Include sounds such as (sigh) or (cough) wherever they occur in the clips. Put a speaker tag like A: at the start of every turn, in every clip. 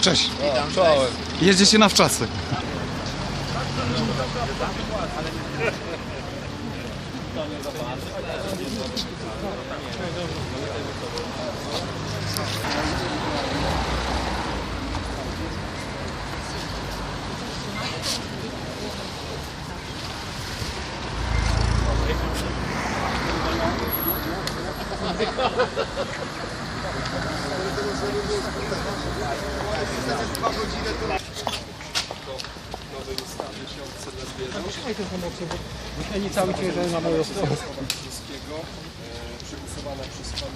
A: Cześć.
B: Czołem.
A: Jedziecie na wczasy.
C: Nie cały ciężar na moją stronę.
B: Polskiego, e, przygotowana przez pan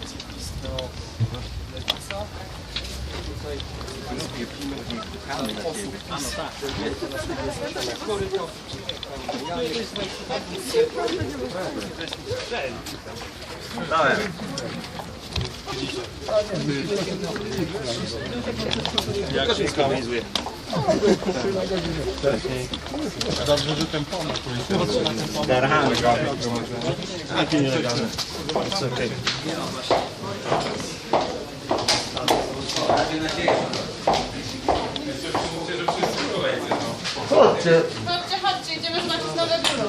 B: cyklistę Lewica. Tutaj zbieramy osób. Na korytarz.
D: Chodźcie, chodźcie, idziemy zobaczyć nowe biuro.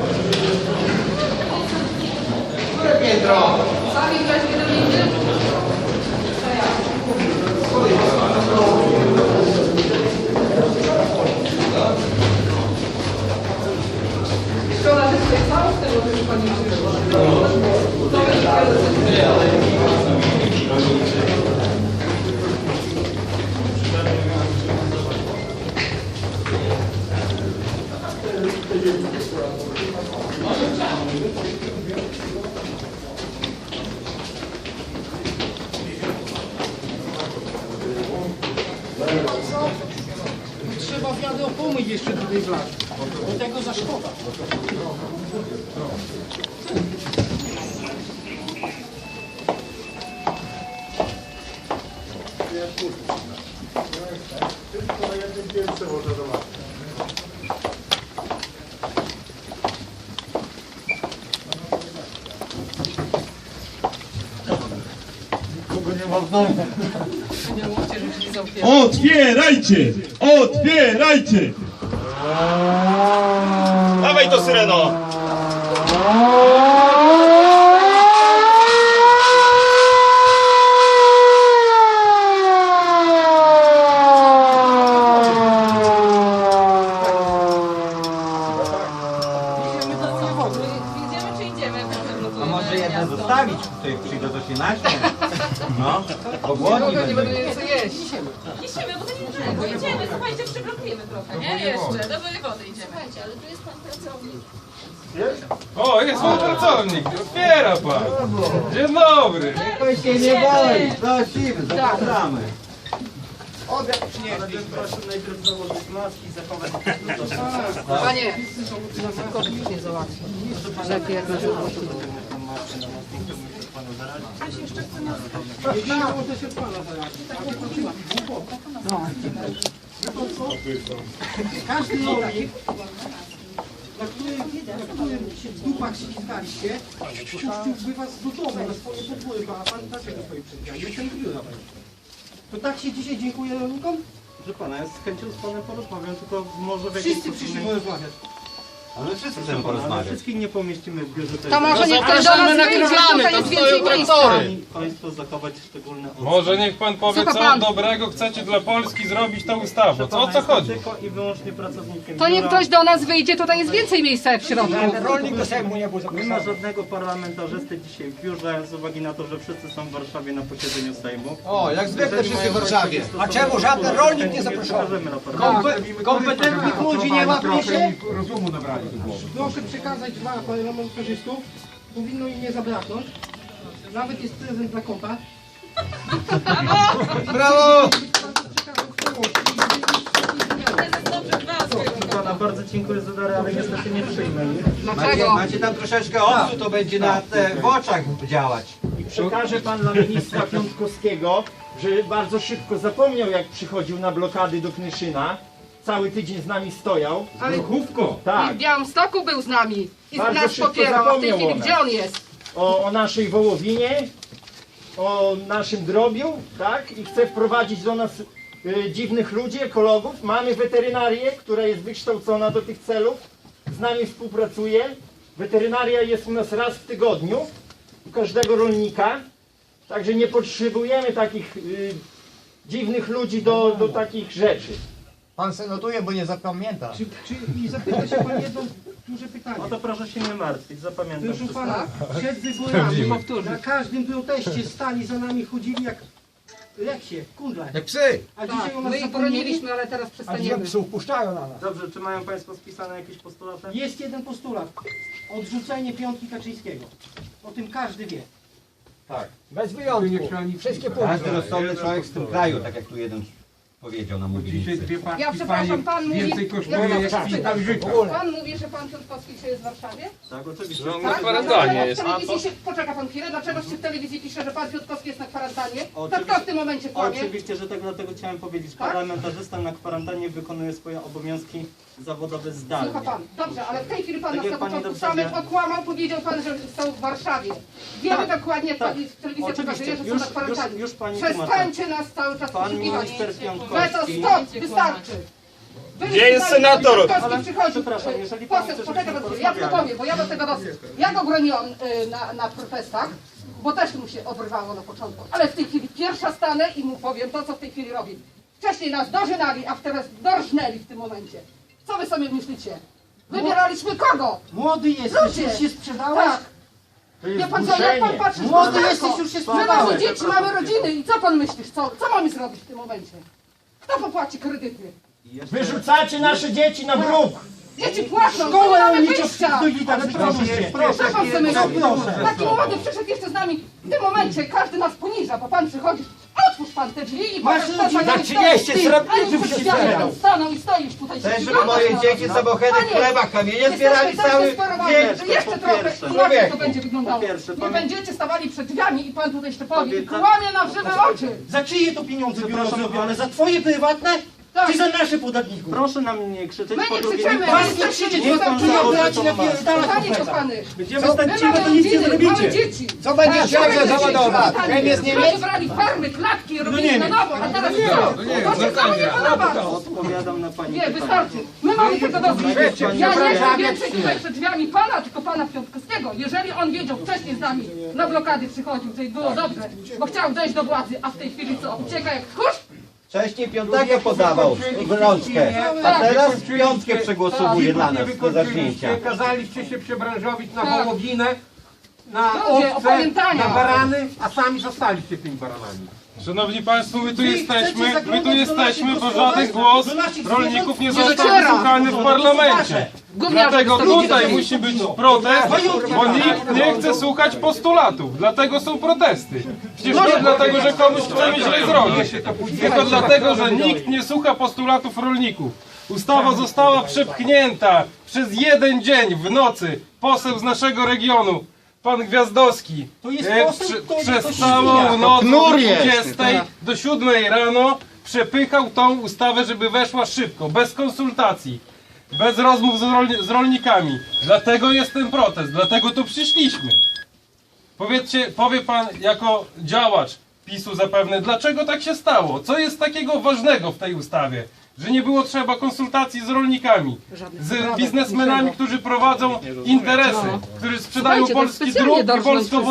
D: Sami grać witaminy? Szkoda, że tutaj całość tego też pani przyjęła.
C: Tutaj wlać. Do tego za szkoda.
E: Otwierajcie! Otwierajcie! Dawaj to syreno!
D: Idziemy czy idziemy?
F: A może jedna zostawić, tutaj jak przyjdą to się naśmią. No, bo głodni
D: Nie
F: będą.
D: będą mieli co jeść.
G: Idziemy, bo to nie długo. Idziemy, słuchajcie, przyblokujemy trochę, nie? Jeszcze, do wojewody idziemy.
D: Słuchajcie, ale tu jest pan pracownik.
B: O, jest pracownik. Otwiera pan. Dzień dobry.
F: Tylko się nie boi, prosimy, zapraszamy.
D: Panie, COVID nie załatwi. Lepiej jak na.
C: Jedynie może się pana załatwić. No. Każdy rolnik, na którym, na którym się w dupach ślizgaliście, wpuściłby was do domu, na swoje podwórko, a pan dlaczego stoi przed drzwiami? Jestem biura. To tak się dzisiaj dziękuję rolnikom?
F: Że pana, ja z chęcią z panem porozmawiam, tylko może w jakiś
C: Wszyscy przyszli porozmawiać.
F: Ale wszyscy chcemy porozmawiać. Wszystkich nie pomieścimy w biurze.
D: To może niech ktoś do nas wyjdzie, tutaj jest więcej miejsca.
F: Państwo zachować szczególne
B: Może niech pan powie,
D: Słucha
B: co
D: pan.
B: dobrego chcecie dla Polski zrobić tą ustawą. Co o co chodzi?
F: Tylko i wyłącznie pracownikiem
D: To niech
F: biura.
D: ktoś do nas wyjdzie, tutaj jest więcej miejsca w środku.
F: Nie ma żadnego parlamentarzysty dzisiaj w biurze z uwagi na to, że wszyscy są w Warszawie na posiedzeniu Sejmu.
C: O, jak zwykle
F: wszyscy w Warszawie.
C: A czemu żaden rolnik nie zaproszony? Kompetentnych ludzi nie ma w mieście? Proszę przekazać dwa parlamentarzystów. Powinno im nie zabraknąć. Nawet jest prezent dla kota.
F: Brawo! Pana bardzo dziękuję za dary, ale niestety nie przyjmę.
D: Dlaczego?
A: Macie tam troszeczkę octu, to będzie na te, w oczach działać.
H: I przekaże pan dla ministra Piątkowskiego, że bardzo szybko zapomniał jak przychodził na blokady do Knyszyna. Cały tydzień z nami stojał.
D: Ale
B: Ruchówko.
D: i
H: Tak,
D: w Białymstoku był z nami i
H: Bardzo
D: nas
H: szybko
D: popierał, a w tej
H: zapomniał
D: chwili
H: o nas.
D: gdzie on jest?
H: o, o naszej wołowinie, o naszym drobiu, tak? I chce wprowadzić do nas y, dziwnych ludzi, ekologów. Mamy weterynarię, która jest wykształcona do tych celów. Z nami współpracuje. Weterynaria jest u nas raz w tygodniu u każdego rolnika. Także nie potrzebujemy takich y, dziwnych ludzi do, do takich rzeczy.
I: Pan se notuje, bo nie zapamięta.
C: Czy, czy, I zapyta się pan jedno duże pytanie.
F: O to proszę się nie martwić, zapamiętam
C: Proszę
F: wszystko.
C: pana, przed wyborami na każdym proteście stali za nami, chodzili jak leksie, kundle.
I: Jak psy!
C: A dzisiaj
D: Tak,
C: u nas
D: my ich
C: zapomnieli?
D: broniliśmy, ale teraz przestaniemy.
I: puszczają na nas.
F: Dobrze, czy mają Państwo spisane jakieś postulaty?
C: Jest jeden postulat. Odrzucenie piątki Kaczyńskiego. O tym każdy wie.
I: Bez wyjątku. Wszystkie punkty.
A: Każdy rozsądny człowiek w tym kraju, tak jak tu jeden powiedział na mównicy.
D: Ja przepraszam, pan mówi...
B: Więcej
D: ja
B: kosztuje jak szpital życia.
D: Pan mówi, że pan Piątkowski dzisiaj jest w Warszawie?
F: Tak, oczywiście.
B: No, na
D: Tak?
B: kwarantannie
D: Dlaczego
B: jest.
D: w telewizji się... Poczeka pan chwilę, dlaczego się w telewizji pisze, że pan Piątkowski jest na kwarantannie? To
F: Oczywiście.
D: kto w tym momencie kłamie?
F: Oczywiście, że tak dlatego chciałem powiedzieć.
D: Tak?
F: Parlamentarzysta na kwarantannie wykonuje swoje obowiązki zawodowe zdalnie.
D: Słucha pan, dobrze, ale w tej chwili pan
F: Tak
D: nas
F: jak
D: na
F: pani
D: początku
F: dobrze
D: samych okłamał, powiedział pan, że są w Warszawie. Wiemy
F: Tak,
D: dokładnie, jak
F: tak.
D: pani telewizja
F: Oczywiście.
D: pokazuje, że są
F: Już-
D: na kwarantannie.
F: już- już pani
D: Przestańcie nas cały czas
F: Pan
D: poszukiwać.
F: minister
D: Weto,
F: Piątkowski...
D: stop, wystarczy. Wy
E: Gdzie jest senator?
D: Piątkowski
F: Ale
D: przychodzi.
F: przepraszam, jeżeli
D: Poseł,
F: chce,
D: poczekaj,
F: żebyśmy
D: ja to
F: porozmawiali.
D: powiem, bo ja do tego dosyć. Ja go broniłam y, na, na protestach, bo też mu się oberwało na początku. Ale w tej chwili pierwsza stanę i mu powiem to, co w tej chwili robi. Wcześniej nas dożynali, a teraz dorżnęli w tym momencie. Co wy sobie myślicie? Wybieraliśmy kogo?
C: Młody jesteś,
D: Ludzie.
C: już się sprzedałeś?
D: Tak.
H: To
D: Wie
H: jest
D: pan co, jak pan patrzy
C: Młody jesteś, już się
D: My mamy
C: sprzedałeś.
D: dzieci, mamy rodziny i co pan myślisz? Co, co mamy zrobić w tym momencie? Kto popłaci kredyty?
F: Jeszcze-
H: Wyrzucacie nasze dzieci na bruk!
D: Dzieci płacą, nie
C: Szkołę
D: mamy
C: rolniczą
D: wyjścia!
C: przyzwoita,
F: Ale proszę, proszę,
D: Co pan
C: Co
D: myśli?
C: proszę?
D: Taki młody przyszedł jeszcze z nami. W tym momencie każdy nas poniża, bo pan przychodzi. Otwórz pan te drzwi i
C: Masz ludzi
D: nie
A: 30
D: stoi.
A: zrobił,
D: Ani
A: żeby
D: przed
A: się
D: i stoisz tutaj.
A: Chcesz,
D: się
A: żeby moje dzieci
D: na-
A: samochody
D: Panie,
A: chleba, kamienie zbierali cały dzień.
D: jeszcze trochę inaczej to będzie wyglądało. Nie będziecie stawali przed drzwiami i pan tutaj jeszcze powie. Kłamie na żywe oczy.
C: Za czyje to pieniądze zrobione? Za twoje prywatne?
D: Tak.
C: Czy za nasze podatników?
F: Proszę na mnie nie krzyczeć,
D: My
F: po
D: nie
F: drugie...
D: krzyczymy,
F: niech
D: my
F: pan-
D: chcemy siedzieć
F: niech pan
D: przy
F: założy tą
C: na
F: maskę.
C: pierdala
D: Panie kochany,
C: Będziemy
D: my
C: stać
D: mamy
C: cicho, to nic nie
D: rodziny, mamy
C: zrobicie.
D: dzieci.
I: Co będziecie, jak
D: Tak,
I: zawodowa?
D: tak,
I: Krem jest
D: tak.
I: Niemiec?
D: Wybrali farmy, klatki, robili
C: nie
D: na nowo, a teraz co?
B: nie,
D: To się komu nie podoba?
F: Odpowiadam na pani
D: Nie,
F: pytanie.
D: wystarczy. My mamy tego dosyć. Ja nie chcę więcej tutaj przed drzwiami pana, tylko pana Piątkowskiego. Jeżeli on wiedział wcześniej z nami, na blokady przychodził, to i było dobrze, bo chciał dojść do władzy, a w tej chwili co? Ucieka jak tchórz?
A: Wcześniej piątego podawał w rączkę, a teraz piątkę przegłosowuje dla nas do zacznięcia.
J: Kazaliście się przebranżowić na
D: Tak.
J: wołowinę, na
D: Ludzie,
J: owce,
D: opamiętania.
J: na barany, a sami zostaliście tymi baranami.
B: Szanowni Państwo, my tu jesteśmy, my tu jesteśmy, bo żaden głos rolników nie został wysłuchany w parlamencie. Dlatego tutaj musi być protest, bo nikt nie chce słuchać postulatów. Dlatego są protesty. Przecież nie dlatego, że komuś chcemy źle zrobić, tylko dlatego, że nikt nie słucha postulatów rolników. Ustawa została przepchnięta przez jeden dzień w nocy. Poseł z naszego regionu, pan Gwiazdowski,
C: To jest
B: e,
C: poseł,
B: przy-
C: który-
B: przez całą noc
I: knur
B: od
I: jest.
B: 20 do 7 rano przepychał tą ustawę, żeby weszła szybko, bez konsultacji, bez rozmów z, rolni- z rolnikami. Dlatego jest ten protest, dlatego tu przyszliśmy. Powiedzcie, powie pan jako działacz PiSu zapewne, dlaczego tak się stało? Co jest takiego ważnego w tej ustawie? Że nie było trzeba konsultacji z rolnikami, z biznesmenami, którzy prowadzą interesy, którzy sprzedają polski drób i polską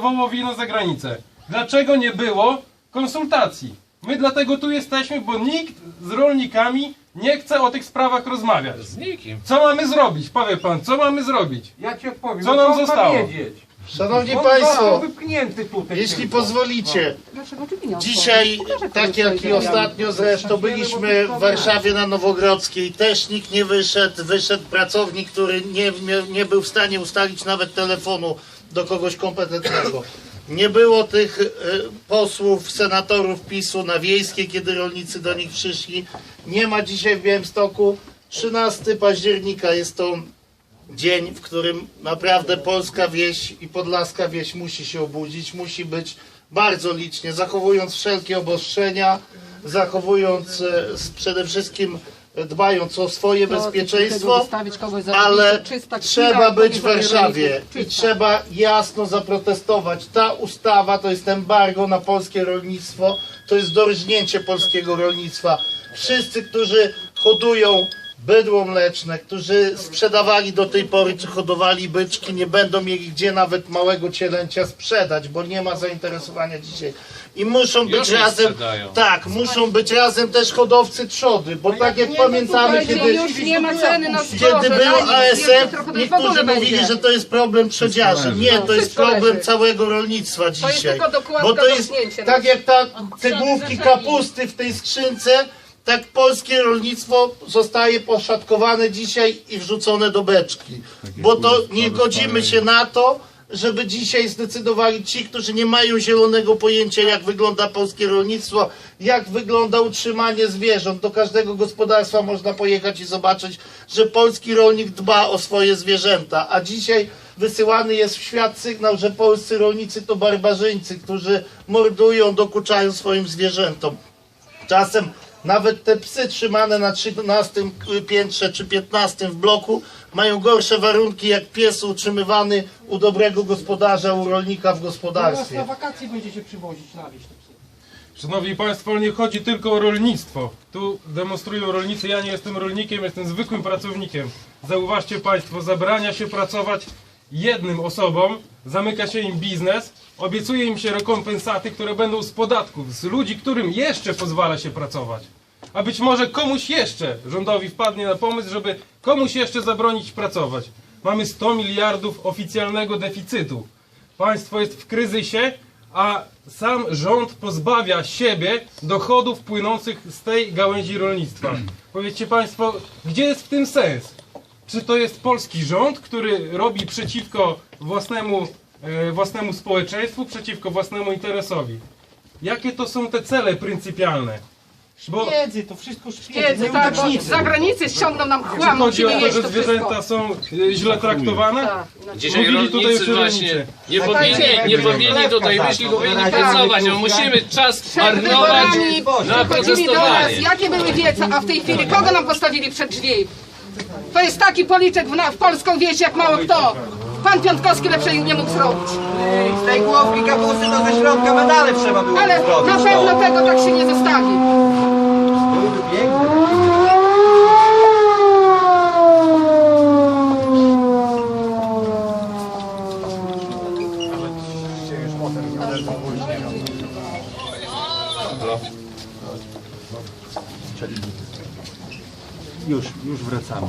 B: wołowinę za granicę. Dlaczego nie było konsultacji? My dlatego tu jesteśmy, bo nikt z rolnikami nie chce o tych sprawach rozmawiać. Z nikim. Co mamy zrobić? Powie pan, co mamy zrobić?
J: Ja ci odpowiem,
B: Co
J: no
B: nam zostało?
J: wiedzieć.
I: Szanowni Państwo, jeśli pozwolicie,
D: Dlaczego ty pieniądze?
I: dzisiaj,
D: Pokażę,
I: tak jak
D: stoi
I: i ostatnio zresztą, byliśmy w Warszawie na Nowogrodzkiej, też nikt nie wyszedł, wyszedł pracownik, który nie, nie, nie był w stanie ustalić nawet telefonu do kogoś kompetentnego. Nie było tych e, posłów, senatorów PiSu na wiejskie, kiedy rolnicy do nich przyszli. Nie ma dzisiaj w Białymstoku. 13 października jest to dzień, w którym naprawdę polska wieś i podlaska wieś musi się obudzić, musi być bardzo licznie, zachowując wszelkie obostrzenia, zachowując e, przede wszystkim e, dbając o swoje bezpieczeństwo, ale trzeba być w Warszawie i trzeba jasno zaprotestować. Ta ustawa to jest embargo na polskie rolnictwo, to jest dorżnięcie polskiego rolnictwa. Wszyscy, którzy hodują bydło mleczne, którzy sprzedawali do tej pory, czy hodowali byczki, nie będą mieli gdzie nawet małego cielęcia sprzedać, bo nie ma zainteresowania dzisiaj. I muszą być
B: nie
I: razem,
B: sprzedają.
I: tak, muszą być razem też hodowcy trzody, bo tak jak pamiętamy, kiedy
D: już nie ma ceny na zboże,
I: kiedy był
D: na nic, jeszcze
I: ASF,
D: trochę tej
I: niektórzy mówili,
D: będzie.
I: że to jest problem trzodziarzy. Nie, to jest
D: Wszystko
I: problem
D: leży.
I: całego rolnictwa dzisiaj.
D: tylko dokładka
I: Bo to jest
D: dotknięcie
I: tak jak ta, te główki kapusty w tej skrzynce, tak polskie rolnictwo zostaje poszatkowane dzisiaj i wrzucone do beczki. Bo to nie godzimy się na to, żeby dzisiaj zdecydowali ci, którzy nie mają zielonego pojęcia, jak wygląda polskie rolnictwo, jak wygląda utrzymanie zwierząt. Do każdego gospodarstwa można pojechać i zobaczyć, że polski rolnik dba o swoje zwierzęta, a dzisiaj wysyłany jest w świat sygnał, że polscy rolnicy to barbarzyńcy, którzy mordują, dokuczają swoim zwierzętom. Czasem nawet te psy trzymane na 13 piętrze czy 15 w bloku mają gorsze warunki jak pies utrzymywany u dobrego gospodarza, u rolnika w
C: Teraz
I: gospodarstwie.
C: na wakacje będziecie przywozić na wieś te psy.
B: Szanowni Państwo, nie chodzi tylko o rolnictwo. Tu demonstrują rolnicy, ja nie jestem rolnikiem, jestem zwykłym pracownikiem. Zauważcie Państwo, zabrania się pracować jednym osobom, zamyka się im biznes, obiecuje im się rekompensaty, które będą z podatków, z ludzi, którym jeszcze pozwala się pracować. A być może komuś jeszcze rządowi wpadnie na pomysł, żeby komuś jeszcze zabronić pracować. Mamy 100 miliardów oficjalnego deficytu. Państwo jest w kryzysie, a sam rząd pozbawia siebie dochodów płynących z tej gałęzi rolnictwa. Powiedzcie Państwo, gdzie jest w tym sens? Czy to jest polski rząd, który robi przeciwko własnemu, e, własnemu społeczeństwu, przeciwko własnemu interesowi? Jakie to są te cele pryncypialne? Bo
C: Wiedzy, to wszystko szpiedzy,
D: Wiedzy, tak, z zagranicy ściągną nam
B: czy
D: chłam,
B: chodzi o to, że
D: wszystko.
B: zwierzęta są e, źle traktowane?
D: Tak.
K: Dzisiaj
B: Mówili tutaj
K: rolnicy właśnie nie powinni, nie powinni tutaj tylko powinni pracować. No musimy czas marnować na
D: przychodzili do nas,
K: protestowanie.
D: jakie były wiece, a w tej chwili kogo nam postawili przed drzwi? To jest taki policzek w, na, w polską wieś jak mało kto. Pan Piątkowski lepszej nie mógł zrobić.
A: Z tej głowki kapusty to ze środka medale trzeba było
D: Ale
A: zrobić.
D: na pewno tego tak się nie zostawi.
H: Już, już wracamy.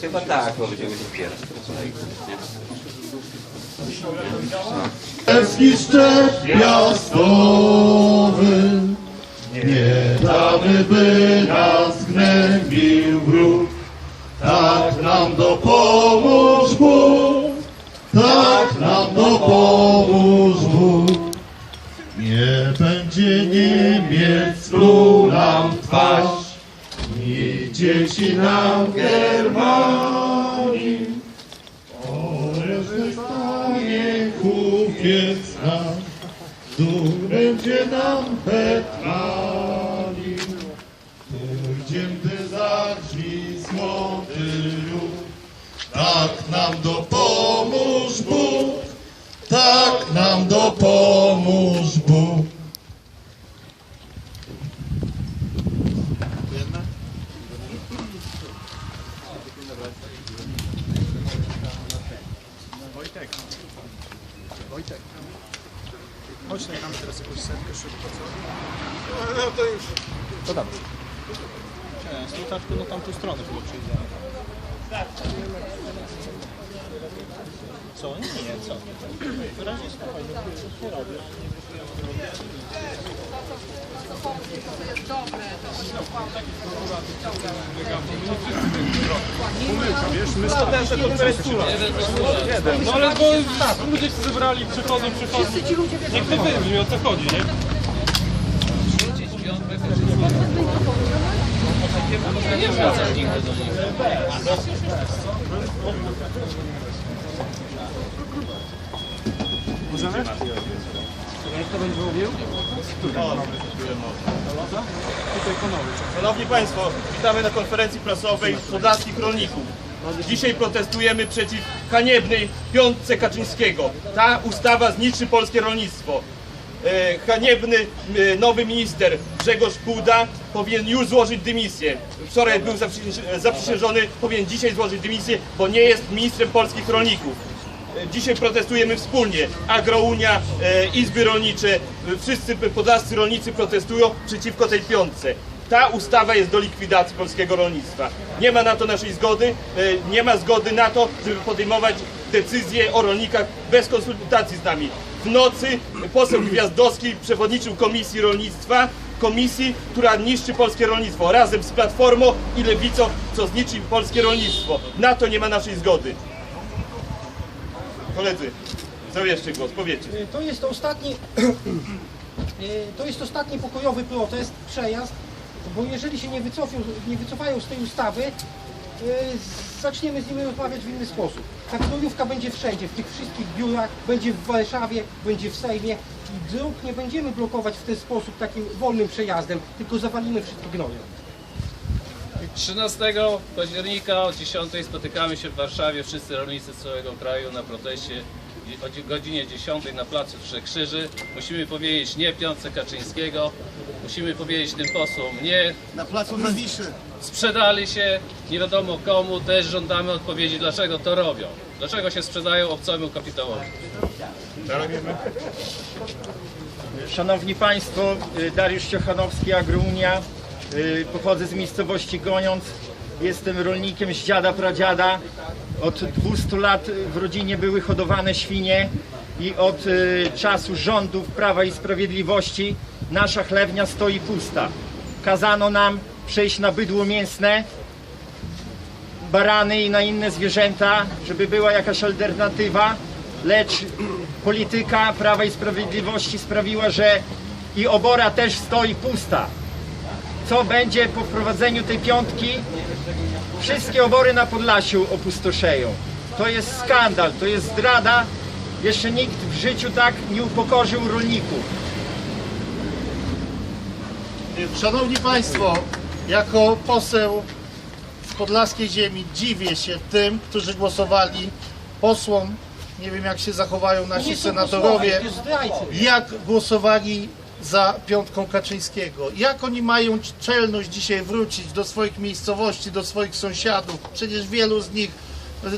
A: Chyba tak, bo będziemy się pierwszy.
E: Zniszczę piastowy, nie damy, by nam Germanii. Orężny stanie kupiec nasz, tu będzie nam Betmani. Pójdziem, gdy zagrzmi złoty róg, tak nam dopomóż Bóg, tak nam dopomóż Bóg.
F: no tamtą stronę chyba przyjdzie.
B: No ale bo ludzie się zebrali, przychodzą, przychodzą. Niech to wybrzmi, o co chodzi, nie?
K: Nie wracam nigdy do nich.
L: Szanowni Państwo, witamy na konferencji prasowej podlaskich rolników. Dzisiaj protestujemy przeciw haniebnej piątce Kaczyńskiego. Ta ustawa zniszczy polskie rolnictwo. E, haniebny e, nowy minister Grzegorz Puda powinien już złożyć dymisję. Wczoraj był zaprzysięż- zaprzysiężony, powinien dzisiaj złożyć dymisję, bo nie jest ministrem polskich rolników. E, Dzisiaj protestujemy wspólnie. Agrounia, Izby Rolnicze, wszyscy podlascy rolnicy protestują przeciwko tej piątce. Ta ustawa jest do likwidacji polskiego rolnictwa. Nie ma na to naszej zgody, e, nie ma zgody na to, żeby podejmować decyzje o rolnikach bez konsultacji z nami. W nocy poseł Gwiazdowski przewodniczył Komisji Rolnictwa, komisji, która niszczy polskie rolnictwo, razem z Platformą i Lewicą, co zniszczy polskie rolnictwo. Na to nie ma naszej zgody. Koledzy, zabierzcie głos, powiedzcie.
C: Y, To jest ostatni, y, (clears throat) to jest ostatni pokojowy protest, przejazd, bo jeżeli się nie, wycofią, nie wycofają z tej ustawy, y, zaczniemy z nimi rozmawiać w inny sposób. Ta krojówka będzie wszędzie, w tych wszystkich biurach, będzie w Warszawie, będzie w Sejmie i dróg nie będziemy blokować w ten sposób takim wolnym przejazdem, tylko zawalimy wszystko gnojem.
K: 13 października o 10 spotykamy się w Warszawie, wszyscy rolnicy z całego kraju na proteście o godzinie 10 na placu Trzech Krzyży. Musimy powiedzieć nie piątce Kaczyńskiego, musimy powiedzieć tym posłom nie.
I: Na placu Zawiszy.
K: Sprzedali się nie wiadomo komu, też żądamy odpowiedzi dlaczego to robią. Dlaczego się sprzedają obcemu kapitałowi.
H: Szanowni Państwo, y, Dariusz Ciochanowski, Agrounia. Y, Pochodzę z miejscowości Goniąc. Jestem rolnikiem z dziada pradziada. Od 200 lat w rodzinie były hodowane świnie i od y, czasu rządów Prawa i Sprawiedliwości nasza chlewnia stoi pusta. Kazano nam przejść na bydło mięsne, barany i na inne zwierzęta, żeby była jakaś alternatywa, lecz polityka Prawa i Sprawiedliwości sprawiła, że i obora też stoi pusta. Co będzie po wprowadzeniu tej piątki? Wszystkie obory na Podlasiu opustoszeją. To jest skandal, to jest zdrada. Jeszcze nikt w życiu tak nie upokorzył rolników.
I: Szanowni Państwo, jako poseł z podlaskiej ziemi dziwię się tym, którzy głosowali posłom, nie wiem jak się zachowają nasi senatorowie, jak głosowali za piątką Kaczyńskiego. Jak oni mają czelność dzisiaj wrócić do swoich miejscowości, do swoich sąsiadów? Przecież wielu z nich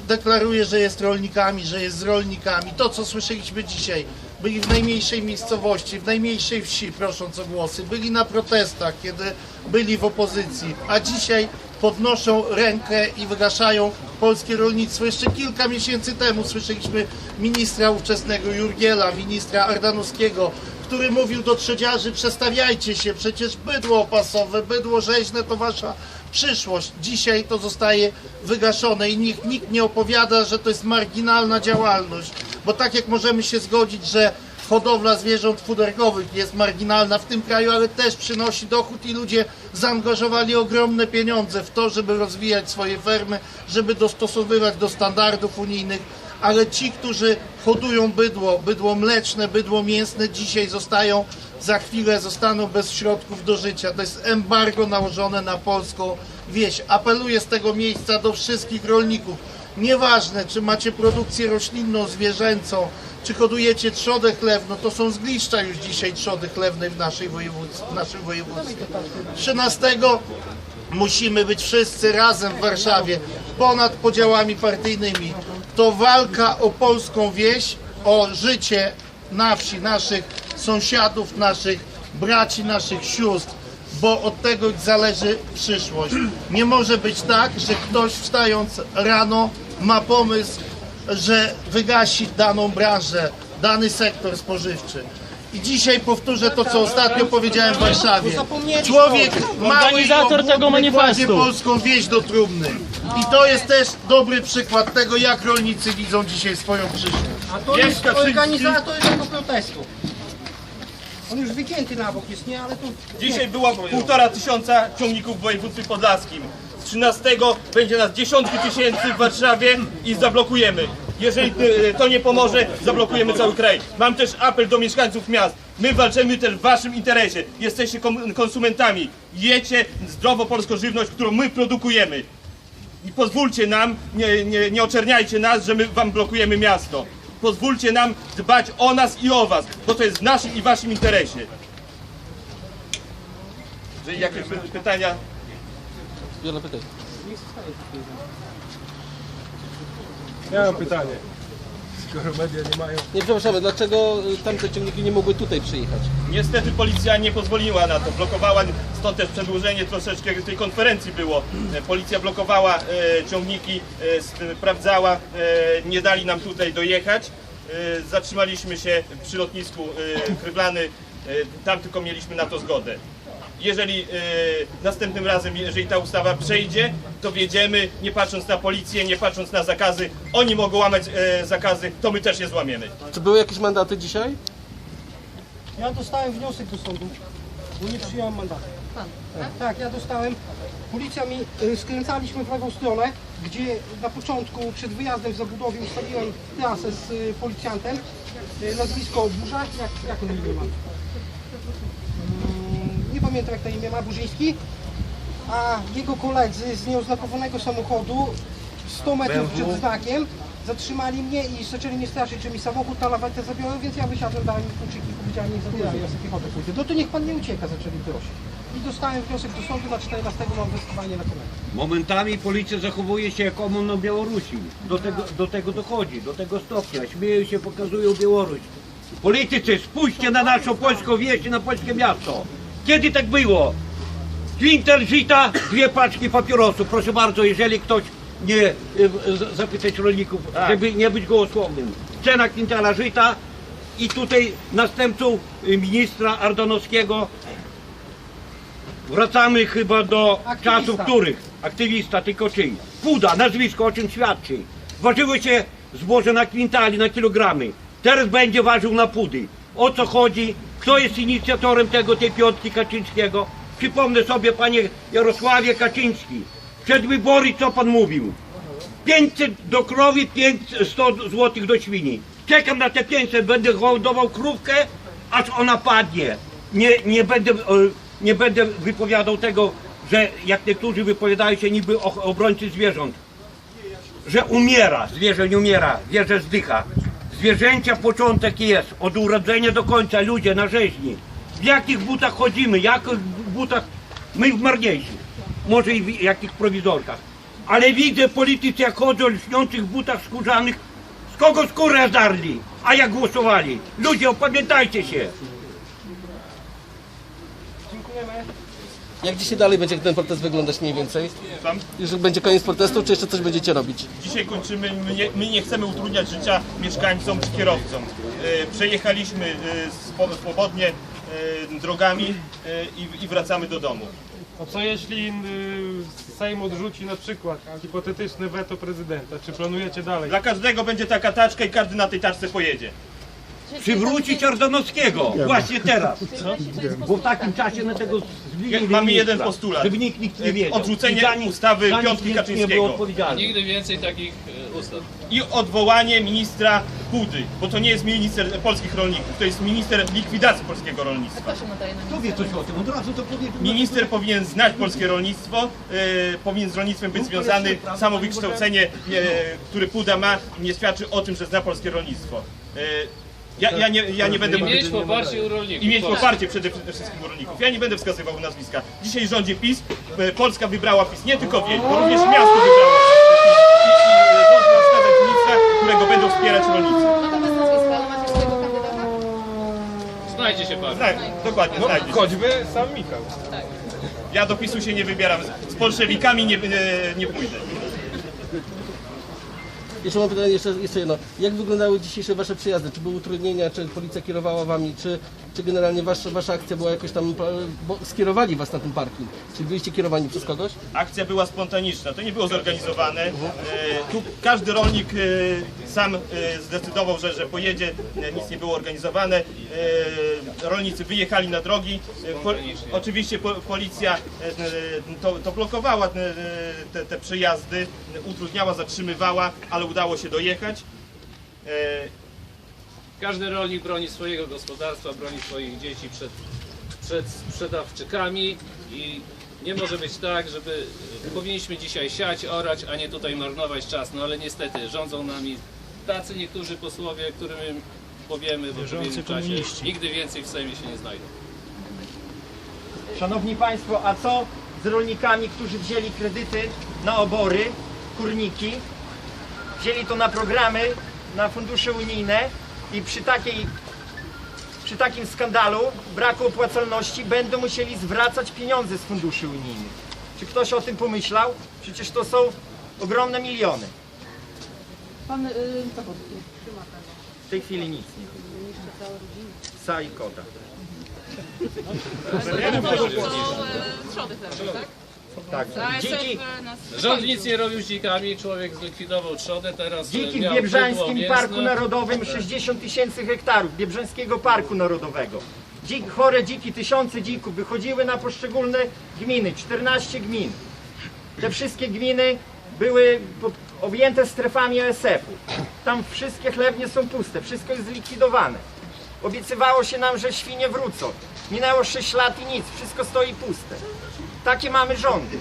I: deklaruje, że jest rolnikami, że jest z rolnikami. To, co słyszeliśmy dzisiaj, byli w najmniejszej miejscowości, w najmniejszej wsi, prosząc o głosy, byli na protestach, kiedy byli w opozycji, a dzisiaj podnoszą rękę i wygaszają polskie rolnictwo. Jeszcze kilka miesięcy temu słyszeliśmy ministra ówczesnego Jurgiela, ministra Ardanowskiego, który mówił do trzedziarzy, przestawiajcie się, przecież bydło opasowe, bydło rzeźne to wasza przyszłość. Dzisiaj to zostaje wygaszone i nikt, nikt nie opowiada, że to jest marginalna działalność, bo tak jak możemy się zgodzić, że hodowla zwierząt futerkowych jest marginalna w tym kraju, ale też przynosi dochód i ludzie zaangażowali ogromne pieniądze w to, żeby rozwijać swoje fermy, żeby dostosowywać do standardów unijnych, ale ci, którzy hodują bydło, bydło mleczne, bydło mięsne, dzisiaj zostają, za chwilę zostaną bez środków do życia. To jest embargo nałożone na polską wieś. Apeluję z tego miejsca do wszystkich rolników. Nieważne, czy macie produkcję roślinną, zwierzęcą, czy hodujecie trzodę chlewną, to są zgliszcza już dzisiaj trzody chlewnej w, naszej województwie, w naszym województwie. 13 musimy być wszyscy razem w Warszawie, ponad podziałami partyjnymi. To walka o polską wieś, o życie na wsi naszych sąsiadów, naszych braci, naszych sióstr, bo od tego zależy przyszłość. Nie może być tak, że ktoś wstając rano ma pomysł, że wygasi daną branżę, dany sektor spożywczy. I dzisiaj powtórzę to, co ostatnio powiedziałem w Warszawie. Człowiek mały
F: Organizator
I: i
F: tego
I: kładzie
F: manifestu.
I: polską wieś do trumny. I to jest też dobry przykład tego, jak rolnicy widzą dzisiaj swoją przyszłość.
C: A to
I: Jest
C: jest
I: Kaczyński.
C: organizator tego protestu. On już wygięty na bok jest, nie? Ale to...
L: Dzisiaj było półtora tysiąca ciągników w województwie podlaskim. Z 13 będzie nas dziesiątki tysięcy w Warszawie i zablokujemy. Jeżeli to nie pomoże, zablokujemy cały kraj. Mam też apel do mieszkańców miast. My walczymy też w waszym interesie. Jesteście kom- konsumentami. Jecie zdrowo polską żywność, którą my produkujemy. I pozwólcie nam, nie, nie, nie oczerniajcie nas, że my wam blokujemy miasto. Pozwólcie nam dbać o nas i o was, bo to jest w naszym i waszym interesie. Że jakieś py- pytania?
B: Wiele pytań. Ja mam pytanie. Skoro media nie mają... Nie, przepraszamy, dlaczego y, tamte ciągniki nie mogły tutaj przyjechać?
L: Niestety policja nie pozwoliła na to, blokowała, stąd też przedłużenie troszeczkę tej konferencji było. E, Policja blokowała e, ciągniki, e, sprawdzała, e, nie dali nam tutaj dojechać. E, zatrzymaliśmy się przy lotnisku e, Kryblany, e, tam tylko mieliśmy na to zgodę. Jeżeli e, następnym razem, jeżeli ta ustawa przejdzie, to wiedziemy, nie patrząc na policję, nie patrząc na zakazy, oni mogą łamać e, zakazy, to my też je złamiemy.
B: Czy były jakieś mandaty dzisiaj?
C: Ja dostałem wniosek do sądu, bo nie przyjąłem mandatu. Tak, ja dostałem. Policja mi, y, skręcaliśmy w lewą stronę, gdzie na początku przed wyjazdem z zabudowy ustaliłem trasę z y, policjantem. Y, nazwisko Burza, jak, jak on imię ma? Pamiętam jak to imię ma, Burzyński. A jego koledzy z nieoznakowanego samochodu 100 metrów przed znakiem zatrzymali mnie i zaczęli mnie straszyć, że mi samochód na lawetę zabiorą, więc ja wysiadłem, dałem im kluczyki i powiedziałem, niech zabierają, ja sobie piechotę pójdę. No to niech pan nie ucieka, zaczęli prosić. I dostałem wniosek do sądu na 14 mam wezwanie na komendę.
J: Momentami policja zachowuje się jak OMON na Białorusi. Do tego, do tego dochodzi, do tego stopnia. Śmieją się, pokazują Białoruś. Politycy, spójrzcie na naszą polską wieś i na polskie miasto. Kiedy tak było? Kwintal żyta, dwie paczki papierosów. Proszę bardzo, jeżeli ktoś nie y, z- zapytać rolników, żeby nie być gołosłownym. Cena kwintala żyta i tutaj następcą y, ministra Ardanowskiego Wracamy chyba do
C: Aktywista.
J: czasów których? Aktywista, tylko czyj? Puda, nazwisko o czym świadczy. Ważyło się zboże na kwintali, na kilogramy. Teraz będzie ważył na pudy. O co chodzi? Kto jest inicjatorem tego, tej piątki Kaczyńskiego? Przypomnę sobie, panie Jarosławie Kaczyński. Przed wybory co pan mówił? 500 do krowy, 500, 100 zł do świni. Czekam na te 500, będę hodował krówkę, aż ona padnie. Nie, nie, będę, e, nie będę wypowiadał tego, że jak niektórzy wypowiadają się niby obrońcy zwierząt, że umiera, zwierzę nie umiera, zwierzę zdycha. Zwierzęcia początek jest, od urodzenia do końca, ludzie na rzeźni. W jakich butach chodzimy, jakich butach, my w marniejszych, może i w jakich prowizorkach. Ale widzę politycy jak chodzą w lśniących butach skórzanych, z kogo skórę zdarli, a jak głosowali. Ludzie, opamiętajcie się.
C: Dziękujemy.
B: Jak dzisiaj dalej będzie ten protest wyglądać mniej więcej?
L: Tam?
B: Jeżeli będzie koniec protestu, czy jeszcze coś będziecie robić?
L: Dzisiaj kończymy, my nie, my nie chcemy utrudniać życia mieszkańcom czy kierowcom. E, przejechaliśmy e, swo- swobodnie e, drogami e, i, i wracamy do domu.
B: A co jeśli y, Sejm odrzuci na przykład hipotetyczne weto prezydenta? Czy planujecie dalej?
L: Dla każdego będzie taka taczka i każdy na tej taczce pojedzie.
J: Przywrócić Ardanowskiego, właśnie teraz. Bo w takim czasie na tego
L: Mamy jeden postulat.
J: Żeby nikt, nikt nie wiedział.
L: Odrzucenie
J: I za nic-
L: ustawy
J: za nic
L: Piątki
J: nikt Nie
L: Kaczyńskiego.
J: był odpowiedzialny.
K: Nigdy więcej takich e, ustaw.
L: I odwołanie ministra Pudy, bo to nie jest minister polskich rolników, to jest minister likwidacji polskiego rolnictwa.
J: Kto wie coś o tym? Od razu to powie.
L: Minister powinien znać polskie rolnictwo, e, powinien z rolnictwem być związany. Samo wykształcenie, e, które Puda ma, nie świadczy o tym, że zna polskie rolnictwo. E, ja, ja, nie, ja nie będę
K: I mieć poparcie u rolników.
L: i mieć
K: Polski.
L: poparcie przede wszystkim u rolników. Ja nie będę wskazywał nazwiska. Dzisiaj rządzi PiS, e, Polska wybrała PiS, nie tylko wieś, bo również miasto wybrało PiS. I, i rząd ma wskazać ministra, którego będą wspierać rolnicy.
K: Znajdzie się pan.
L: Tak, dokładnie,
B: No,
L: znajdzie się.
B: choćby sam Michał.
L: Ja do PiSu się nie wybieram. Z bolszewikami nie, nie, nie pójdę.
M: Jeszcze mam pytanie, jeszcze, jeszcze jedno. Jak wyglądały dzisiejsze wasze przyjazdy? Czy były utrudnienia, czy policja kierowała wami, czy, czy generalnie wasza, wasza akcja była jakoś tam, e, bo skierowali was na ten parking? Czy byliście kierowani przez kogoś?
L: Akcja była spontaniczna, to nie było zorganizowane. E, Tu każdy rolnik e, sam e, zdecydował, że, że pojedzie, e, nic nie było organizowane. E, Rolnicy wyjechali na drogi. Oczywiście po, policja to, to blokowała te, te przejazdy, utrudniała, zatrzymywała, ale udało się dojechać.
K: Każdy rolnik broni swojego gospodarstwa, broni swoich dzieci przed, przed sprzedawczykami i nie może być tak, żeby powinniśmy dzisiaj siać, orać, a nie tutaj marnować czas. No ale niestety rządzą nami tacy niektórzy posłowie, którym powiemy w odpowiednim czasie. Nigdy więcej w Sejmie się nie znajdą.
H: Szanowni Państwo, a co z rolnikami, którzy wzięli kredyty na obory, kurniki, wzięli to na programy, na fundusze unijne i przy takiej przy takim skandalu, braku opłacalności będą musieli zwracać pieniądze z funduszy unijnych. Czy ktoś o tym pomyślał? Przecież to są ogromne miliony.
D: Pan, y, co tym?
H: W tej chwili nic nie. Psa i kota.
G: Trzody teraz, tak?
H: Tak. Dziki,
K: Rząd nic nie robił z dzikami, człowiek zlikwidował trzodę, teraz
H: Dziki w
K: miał
H: Biebrzańskim Parku. Narodowym 60 tysięcy hektarów Biebrzańskiego Parku Narodowego. Dzik, chore dziki, tysiące dzików wychodziły na poszczególne gminy, 14 gmin. Te wszystkie gminy były objęte strefami OSF-u. Tam wszystkie chlewnie są puste, wszystko jest zlikwidowane. Obiecywało się nam, że świnie wrócą. Minęło 6 lat i nic, wszystko stoi puste. Takie mamy rządy.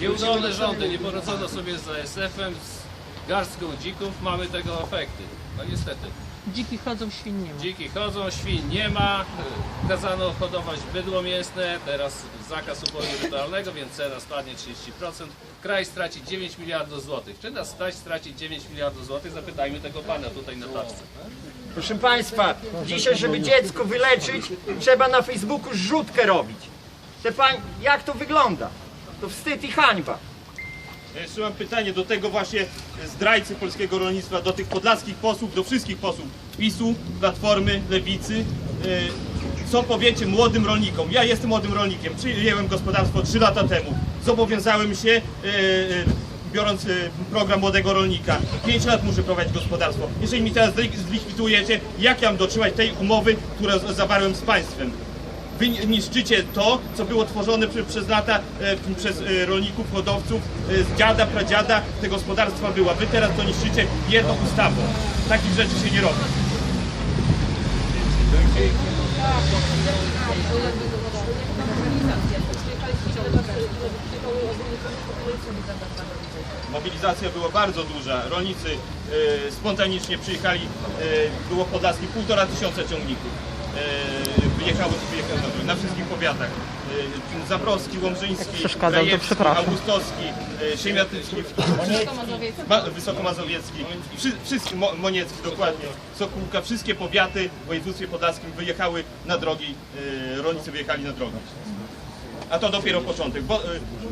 K: Nieudolne rządy, nie poradzono sobie z ASF-em, z garstką dzików, mamy tego efekty. No niestety.
G: Dziki chodzą, świn nie ma.
K: Dziki chodzą, świn nie ma, kazano hodować bydło mięsne, teraz zakaz uboju rytualnego, więc cena spadnie 30%. Kraj straci 9 miliardów złotych. Czy nas stać stracić 9 miliardów złotych? Zapytajmy tego pana tutaj na taczce.
H: Proszę Państwa, dzisiaj, żeby dziecko wyleczyć, trzeba na Facebooku zrzutkę robić. Te pań, jak to wygląda? To wstyd i hańba.
L: Jeszcze mam pytanie do tego właśnie zdrajcy polskiego rolnictwa, do tych podlaskich posłów, do wszystkich posłów PiSu, Platformy, Lewicy. E, Co powiecie młodym rolnikom? Ja jestem młodym rolnikiem, przyjęłem gospodarstwo 3 lata temu. Zobowiązałem się, e, e, biorąc program młodego rolnika, 5 lat muszę prowadzić gospodarstwo. Jeżeli mi teraz zlik- zlikwidujecie, jak ja mam dotrzymać tej umowy, którą zawarłem z państwem? Wy niszczycie to, co było tworzone przy, przez lata e, przez e, rolników, hodowców, e, z dziada, pradziada te gospodarstwa była. Wy teraz to niszczycie jedną ustawą. Takich rzeczy się nie robi. Mobilizacja była bardzo duża. Rolnicy e, spontanicznie przyjechali, e, było w półtora tysiąca ciągników. Wyjechały, wyjechały na, na wszystkich powiatach. E, Zabrowski, Łomżyński, Krajewski. Augustowski, e, Siemiatycki, Ma, Wysokomazowiecki, wszy, wszyscy, Mo, Moniecki dokładnie, Sokółka, wszystkie powiaty w województwie podlaskim wyjechały na drogi, e, rolnicy wyjechali na drogi. A to dopiero początek, bo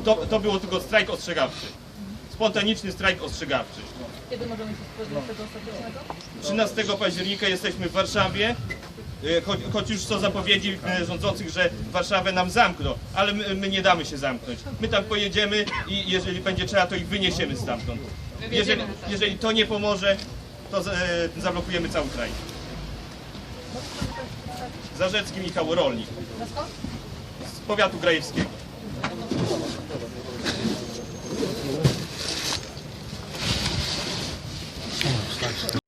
L: to, to było tylko strajk ostrzegawczy. Spontaniczny strajk ostrzegawczy.
G: Kiedy możemy się spodziewać tego ostatecznego?
L: 13 października jesteśmy w Warszawie, E, choć, choć już co zapowiedzi e, rządzących, że Warszawę nam zamkną, ale my, my nie damy się zamknąć. My tam pojedziemy i jeżeli będzie trzeba, to ich wyniesiemy stamtąd. Jeżeli, jeżeli to nie pomoże, to e, zablokujemy cały kraj. Zarzecki Michał Rolnik. Z powiatu grajewskiego.